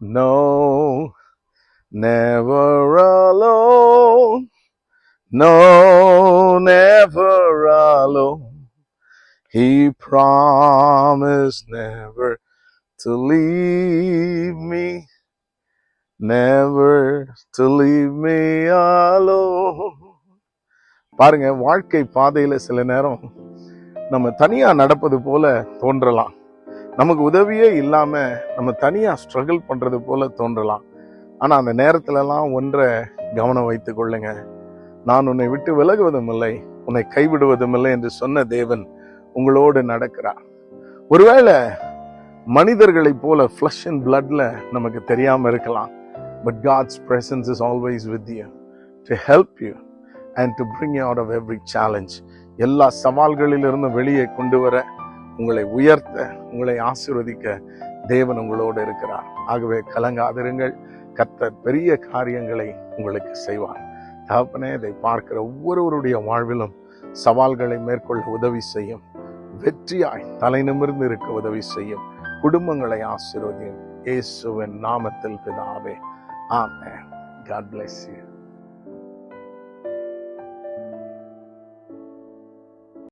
No, never alone. No, never alone. He promised never to leave me, never to leave me alone. பாருங்க வாழ்க்கை பாதையில சில நேரம் நம்ம தனியா நடப்பது போல தோன்றலாம் நமக்கு உதவியே இல்லாமல் நம்ம தனியாக ஸ்ட்ரகிள் பண்ணுறது போல் தோன்றலாம். ஆனால் அந்த நேரத்திலலாம் ஒன்றை கவனம் வைத்து கொள்ளுங்க. நான் உன்னை விட்டு விலகுவதும் இல்லை உன்னை கைவிடுவதும் இல்லை என்று சொன்ன தேவன் உங்களோடு நடக்கிறார். ஒருவேளை மனிதர்களைப் போல ஃப்ளஷ் அண்ட் பிளட்ல நமக்கு தெரியாமல் இருக்கலாம். But God's presence is always with you to help you and to bring you out of every challenge எல்லா சவால்களிலிருந்தும் வெளியே கொண்டு வர உங்களை உயர்த்த உங்களை ஆசிர்வதிக்க தேவன் உங்களோடு இருக்கிறார். ஆகவே கலங்காதிருங்கள். கத்த பெரிய காரியங்களை உங்களுக்கு செய்வார். தகப்பனே இதை பார்க்கிற ஒவ்வொருவருடைய வாழ்விலும் சவால்களை மேற்கொள்ள உதவி செய்யும். வெற்றியாய் தலை நிமிர்ந்து இருக்க உதவி செய்யும். குடும்பங்களை ஆசிர்வதியும். இயேசுவின் நாமத்தில் பிதாவே. ஆமே காட் bless யூ